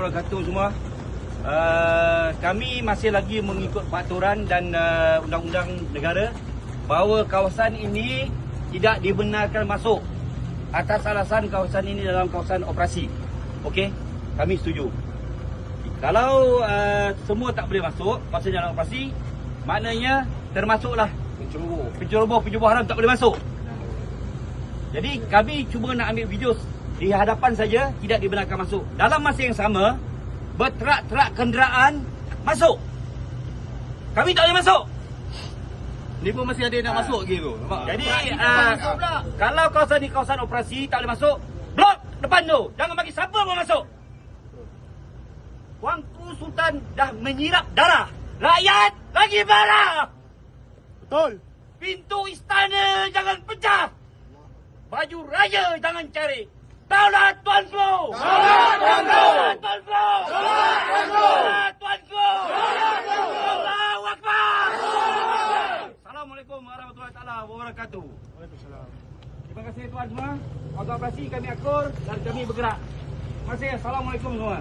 wabarakatuh semua. Uh, kami masih lagi mengikut peraturan dan uh, undang-undang negara bahawa kawasan ini tidak dibenarkan masuk atas alasan kawasan ini dalam kawasan operasi. Okey, kami setuju. Kalau uh, semua tak boleh masuk kawasan dalam operasi, maknanya termasuklah Penceroboh. penceroboh penceroboh haram tak boleh masuk. Jadi kami cuba nak ambil video di hadapan saja tidak dibenarkan masuk. Dalam masa yang sama berterak-terak kenderaan masuk. Kami tak boleh masuk. Ni pun masih ada yang nak masuk lagi tu. Nampak? Jadi uh, masuk pula. kalau kawasan ni kawasan operasi tak boleh masuk, blok depan tu. Jangan bagi siapa pun masuk. Tuanku Sultan dah menyirap darah. Rakyat lagi marah. Betul. Pintu istana jangan pecah. Baju raya jangan cari. Daulat Tuan Flo. Daulat Tuan Flo. Daulat Tuan Flo. Daulat Tuan Flo. Daulat Tuan Flo. Allahu Akbar. Assalamualaikum warahmatullahi taala wabarakatuh. Waalaikumsalam. Terima kasih tuan semua. Organisasi kami akur dan kami bergerak. Terima kasih. Assalamualaikum semua.